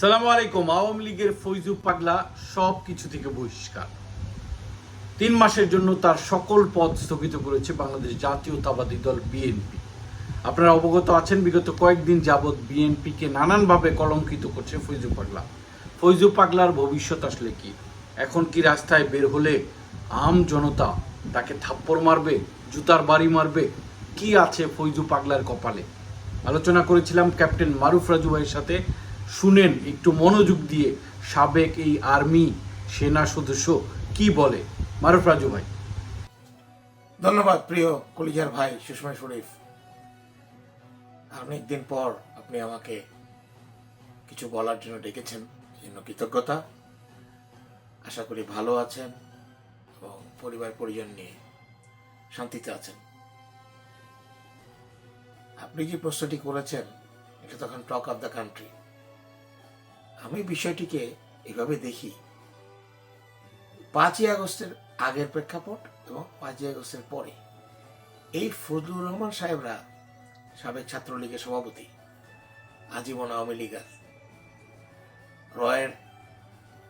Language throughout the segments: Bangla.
সালাম আলাইকুম। আওয়ামী লীগের ফৈজু পাগলা সব কিছু থেকে বহিষ্কার। তিন মাসের জন্য তার সকল পদ স্থগিত করেছে বাংলাদেশ জাতীয়তাবাদী দল বিএনপি। আপনারা অবগত আছেন, বিগত কয়েকদিন যাবৎ বিএনপিকে নানানভাবে কলঙ্কিত করছে ফৈজু পাগলা। ফৈজু পাগলার ভবিষ্যৎ আসলে কি? এখন কি রাস্তায় বের হলে আম জনতা তাকে থাপ্পড় মারবে, জুতার বাড়ি মারবে? কি আছে ফৈজু পাগলার কপালে? আলোচনা করেছিলাম ক্যাপ্টেন মারুফ রাজু ভাইয়ের সাথে। শুনেন, একটু মনোযোগ দিয়ে সাবেক এই আর্মি সেনা সদস্য কি বলে? মারুফ রাজু ভাই। ধন্যবাদ, প্রিয় কলিজার ভাই সুষমা শরীফ। অনেকদিন পর আপনি আমাকে কিছু বলার জন্য ডেকেছেন জন্য কৃতজ্ঞতা। আশা করি ভালো আছেন এবং পরিবার পরিজন নিয়ে শান্তিতে আছেন। আপনি যে প্রশ্নটি করেছেন, এটা তখন টক অফ দ্য কান্ট্রি আমি বিষয়টিকে এভাবে দেখি। পাঁচই আগস্টের আগের প্রেক্ষাপট এবং পাঁচই আগস্টের পরে। এই ফজলুর রহমান সাহেবরা সাবেক ছাত্রলীগের সভাপতি, আজীবন আওয়ামী লীগার। রয়ের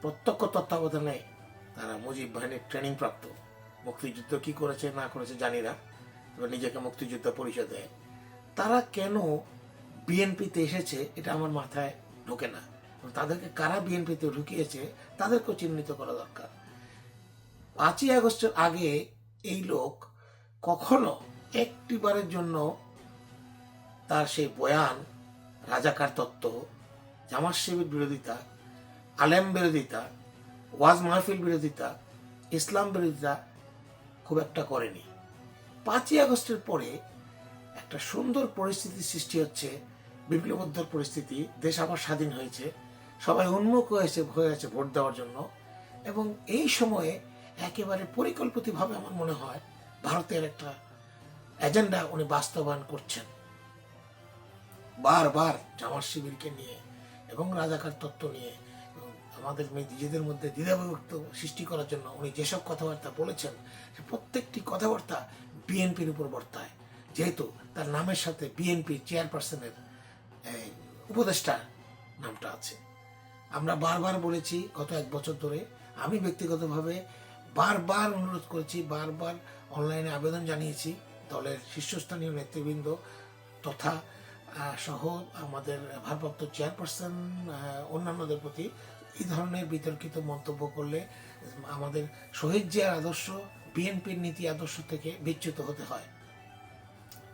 প্রত্যক্ষ তত্ত্বাবধানে তারা মুজিব বাহিনীর ট্রেনিং প্রাপ্ত মুক্তিযুদ্ধ কি করেছে, না করেছে জানি না। নিজেকে মুক্তিযুদ্ধ পরিচয় দেয় তারা কেন বিএনপিতে এসেছে, এটা আমার মাথায় ঢোকে না। তাদেরকে কারা বিএনপিতে ঢুকিয়েছে তাদেরকেও চিহ্নিত করা দরকার। পাঁচই আগস্টের আগে এই লোক কখনো একটিবারের জন্য তার সেই বয়ান, রাজাকার তত্ত্ব, জামাত শিবির বিরোধিতা, আলেম বিরোধিতা, ওয়াজ মাহফিল বিরোধিতা, ইসলাম বিরোধিতা খুব একটা করেনি। পাঁচই আগস্টের পরে একটা সুন্দর পরিস্থিতি সৃষ্টি হচ্ছে বিপ্লবোত্তর পরিস্থিতি, দেশ আবার স্বাধীন হয়েছে। সবাই উন্মুখ হয়েছে, হয়ে আছে ভোট দেওয়ার জন্য। এবং এই সময়ে একেবারে পরিকল্পিতভাবে আমার মনে হয় ভারতের একটা এজেন্ডা উনি বাস্তবায়ন করছেন। বারবার জামার শিবিরকে নিয়ে এবং রাজাকার তত্ত্ব নিয়ে আমাদের নিজেদের মধ্যে দ্বিধাবিভক্ত সৃষ্টি করার জন্য উনি যেসব কথাবার্তা বলেছেন প্রত্যেকটি কথাবার্তা বিএনপির উপর বর্তায়। যেহেতু তার নামের সাথে বিএনপি চেয়ারপারসনের উপদেষ্টা নামটা আছে। আমরা বারবার বলেছি গত এক বছর ধরে, আমি ব্যক্তিগতভাবে বারবার অনুরোধ করেছি, বারবার অনলাইনে আবেদন জানিয়েছি দলের শীর্ষস্থানীয় নেতৃবৃন্দ তথা সহ আমাদের ভারপ্রাপ্ত চেয়ারপারসন অন্যান্যদের প্রতি এই ধরনের বিতর্কিত মন্তব্য করলে আমাদের শহীদ জিয়ার আদর্শ, বিএনপির নীতি আদর্শ থেকে বিচ্যুত হতে হয়।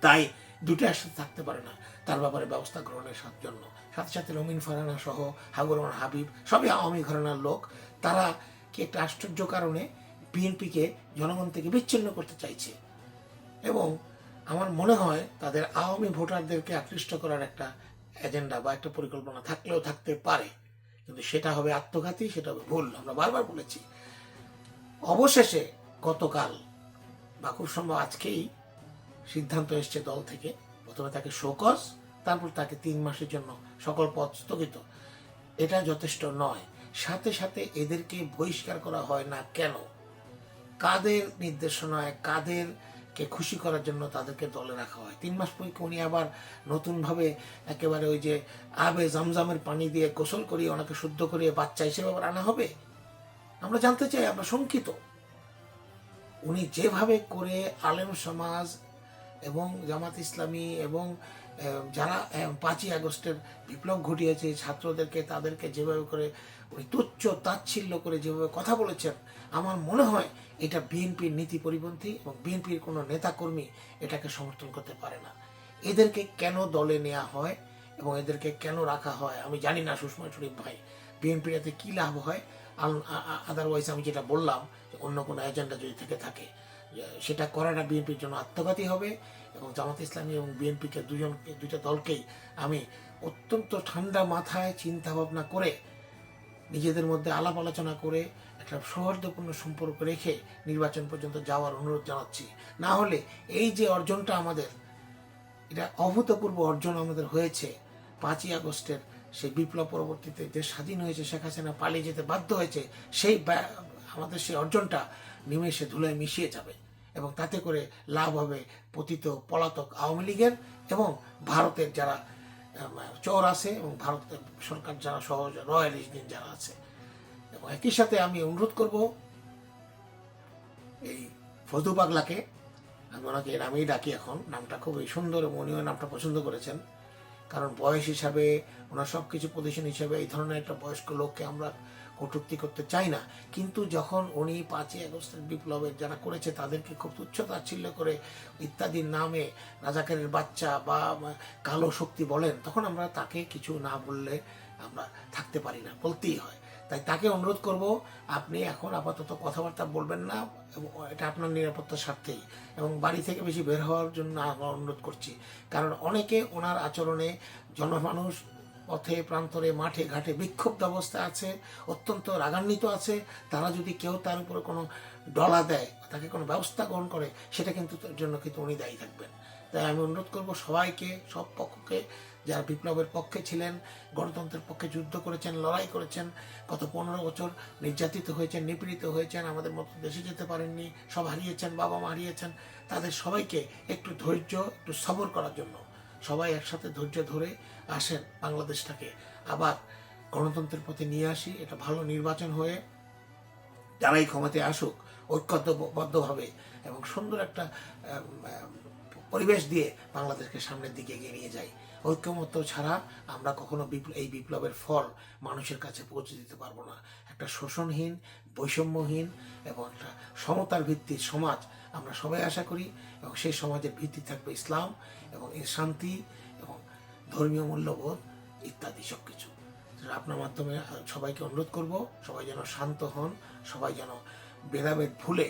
তাই দুটো একসাথে থাকতে পারে না। তার ব্যাপারে ব্যবস্থা গ্রহণের জন্য। সাথে সাথে রমিন ফারানা সহ হাবুর রহমান হাবিব, সবই আওয়ামী ঘরানার লোক। তারা কি একটা আশ্চর্য কারণে বিএনপিকে জনগণ থেকে বিচ্ছিন্ন করতে চাইছে? এবং আমার মনে হয় তাদের আওয়ামী ভোটারদেরকে আকৃষ্ট করার একটা এজেন্ডা বা একটা পরিকল্পনা থাকলেও থাকতে পারে। কিন্তু সেটা হবে আত্মঘাতী, সেটা হবে ভুল, আমরা বারবার বলেছি। অবশেষে গতকাল বা খুব সম্ভব আজকেই সিদ্ধান্ত এসছে দল থেকে। প্রথমে তাকে শোকজ, তারপর তাকে তিন মাসের জন্য সকল পদ স্থগিত। এটা যথেষ্ট নয়। সাথে সাথে এদেরকে বহিষ্কার করা হয় না কেন? কাদের নির্দেশনায় কাদেরকে খুশি করার জন্য তাদেরকে দলে রাখা হয়? তিন মাস পরে উনি আবার নতুনভাবে একেবারে ওই যে আবে জামজামের পানি দিয়ে গোসল করিয়ে, ওনাকে শুদ্ধ করিয়ে বাচ্চা হিসেবে আবার আনা হবে? আমরা জানতে চাই, আমরা শঙ্কিত। উনি যেভাবে করে আলেম সমাজ এবং জামাত ইসলামী এবং যারা পাঁচই আগস্টের বিপ্লব ঘটিয়েছে, ছাত্রদেরকে তাদেরকে যেভাবে করে উনি তুচ্ছ তাচ্ছিল্য করে যেভাবে কথা বলেছেন, আমার মনে হয় এটা বিএনপির নীতি পরিপন্থী এবং বিএনপির কোনো নেতাকর্মী এটাকে সমর্থন করতে পারে না। এদেরকে কেন দলে নেওয়া হয় এবং এদেরকে কেন রাখা হয়, আমি জানি না সুষমা শরীফ ভাই, বিএনপির এতে কী লাভ হয়? আদারওয়াইজ আমি যেটা বললাম অন্য কোনো এজেন্ডা যদি থেকে থাকে সেটা করাটা বিএনপির জন্য আত্মঘাতী হবে এবং জামাত ইসলামী এবং বিএনপিকে দুজনকে দুইটা দলকেই আমি অত্যন্ত ঠান্ডা মাথায় চিন্তা ভাবনা করে, নিজেদের মধ্যে আলাপ আলোচনা করে, একটা সৌহার্দ্যপূর্ণ সম্পর্ক রেখে নির্বাচন পর্যন্ত যাওয়ার অনুরোধ জানাচ্ছি। না হলে এই যে অর্জনটা আমাদের, এটা অভূতপূর্ব অর্জন আমাদের হয়েছে। পাঁচই আগস্টের সেই বিপ্লব পরবর্তীতে যে স্বাধীন হয়েছে, শেখ হাসিনা পালিয়ে যেতে বাধ্য হয়েছে, সেই আমাদের সেই অর্জনটা নিমেষে ধুলোয় মিশিয়ে যাবে এবং তাতে করে লাভ হবে পতিত পলাতক আওয়ামী লীগের এবং ভারতের যারা চোর আছে এবং ভারত সরকার যারা সহ রয়্যাল ইঞ্জিনিয়ার যারা আছে। এবং একই সাথে আমি অনুরোধ করব এই ফজু পাগলাকে, আমি ওনাকে নামেই ডাকি এখন, নামটা খুবই সুন্দর এবং উনিও নামটা পছন্দ করেছেন। কারণ বয়স হিসাবে, ওনার সব কিছু পজিশন হিসাবে এই ধরনের একটা বয়স্ক লোককে আমরা কটূক্তি করতে চাই না। কিন্তু যখন উনি পাঁচই আগস্টের বিপ্লবের যারা করেছে, তাদেরকে খুব তুচ্ছ তাচ্ছিল্য করে ইত্যাদির নামে রাজাকারের বাচ্চা বা কালো শক্তি বলেন, তখন আমরা তাকে কিছু না বললে আমরা থাকতে পারি না, বলতেই হয়। তাই তাকে অনুরোধ করব, আপনি এখন আপাতত কথাবার্তা বলবেন না এটা আপনার নিরাপত্তার স্বার্থেই। এবং বাড়ি থেকে বেশি বের হওয়ার জন্য আমরা অনুরোধ করছি। কারণ অনেকে ওনার আচরণে জনমানুষ পথে, প্রান্তরে, মাঠে, ঘাটে বিক্ষুব্ধ অবস্থা আছে, অত্যন্ত রাগান্বিত আছে। তারা যদি কেউ তার উপরে কোনো ডলা দেয় তাকে কোনো ব্যবস্থা গ্রহণ করে, সেটা কিন্তু তার জন্য কিন্তু উনি দায়ী থাকবেন। তাই আমি অনুরোধ করব সবাইকে, সব পক্ষকে, যারা বিপ্লবের পক্ষে ছিলেন, গণতন্ত্রের পক্ষে যুদ্ধ করেছেন, লড়াই করেছেন, গত পনেরো বছর নির্যাতিত হয়েছেন, নিপীড়িত হয়েছেন, আমাদের মতো দেশে যেতে পারেননি, সব হারিয়েছেন, বাবা মা হারিয়েছেন, তাদের সবাইকে একটু ধৈর্য, একটু সবর করার জন্য সবাই একসাথে ধৈর্য ধরে আসেন বাংলাদেশটাকে। আবার গণতন্ত্রের পথে নিয়ে আসি, এটা ভালো নির্বাচন হয়ে যারাই ক্ষমতায় আসুক, ঐক্যবদ্ধভাবে এবং সুন্দর একটা পরিবেশ দিয়ে বাংলাদেশকে সামনের দিকে এগিয়ে নিয়ে যাই। ঐক্যমত্য ছাড়া আমরা কখনো এই বিপ্লবের ফল মানুষের কাছে পৌঁছে দিতে পারব না। একটা শোষণহীন, বৈষম্যহীন এবং একটা সমতার ভিত্তির সমাজ আমরা সবাই আশা করি এবং সেই সমাজের ভিত্তি থাকবে ইসলাম এবং এর শান্তি এবং ধর্মীয় মূল্যবোধ ইত্যাদি সব কিছু আপনার মাধ্যমে সবাইকে অনুরোধ করব, সবাই যেন শান্ত হন, সবাই যেন ভেদাভেদ ভুলে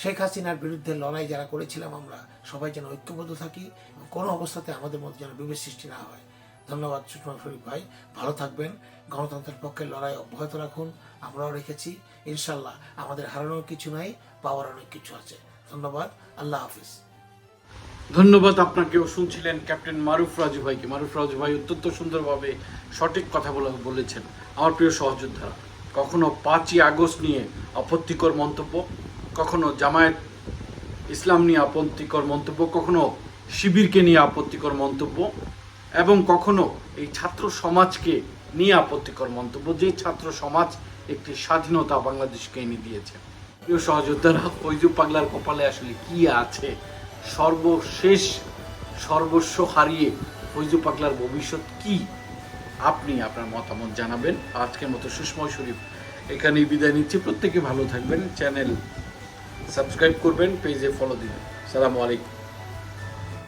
শেখ হাসিনার বিরুদ্ধে লড়াই যারা করেছিলাম আমরা, সবাই যেন ঐক্যবদ্ধ থাকি এবং কোনো অবস্থাতে আমাদের মধ্যে যেন বিভেদ সৃষ্টি না হয়। ধন্যবাদ সুষমা শরীফ ভাই, ভালো থাকবেন, গণতন্ত্রের পক্ষে লড়াই অব্যাহত রাখুন, আমরাও রেখেছি। ইনশাল্লাহ আমাদের হারানোর কিছু নাই, পাওয়ার অনেক কিছু আছে। ধন্যবাদ, আল্লাহ হাফিজ। ধন্যবাদ আপনাকেও। শুনছিলেন ক্যাপ্টেন মারুফ রাজু ভাইকে। মারুফ রাজু ভাই অত্যন্ত সুন্দরভাবে সঠিক কথা বলে, বলেছেন। আমার প্রিয় সহযোদ্ধারা, কখনো পাঁচই আগস্ট নিয়ে আপত্তিকর মন্তব্য, কখনো জামায়াত ইসলাম নিয়ে আপত্তিকর মন্তব্য, কখনো শিবিরকে নিয়ে আপত্তিকর মন্তব্য, এবং কখনো এই ছাত্র সমাজকে নিয়ে আপত্তিকর মন্তব্য, যে ছাত্র সমাজ একটি স্বাধীনতা বাংলাদেশকে এনে দিয়েছে। প্রিয় সহযোদ্ধারা ফৈজু পাগলার কপালে আসলে কি আছে? সর্বশেষ, সর্বস্ব হারিয়ে ফৈজু পাগলার ভবিষ্যৎ কি? আপনি আপনার মতামত জানাবেন। আজকের মতো সুষময় শরীফ এখানেই বিদায় নিচ্ছি। প্রত্যেকে ভালো থাকবেন। চ্যানেল সাবস্ক্রাইব করবেন, পেজে ফলো দিবেন। সালামু আলাইকুম।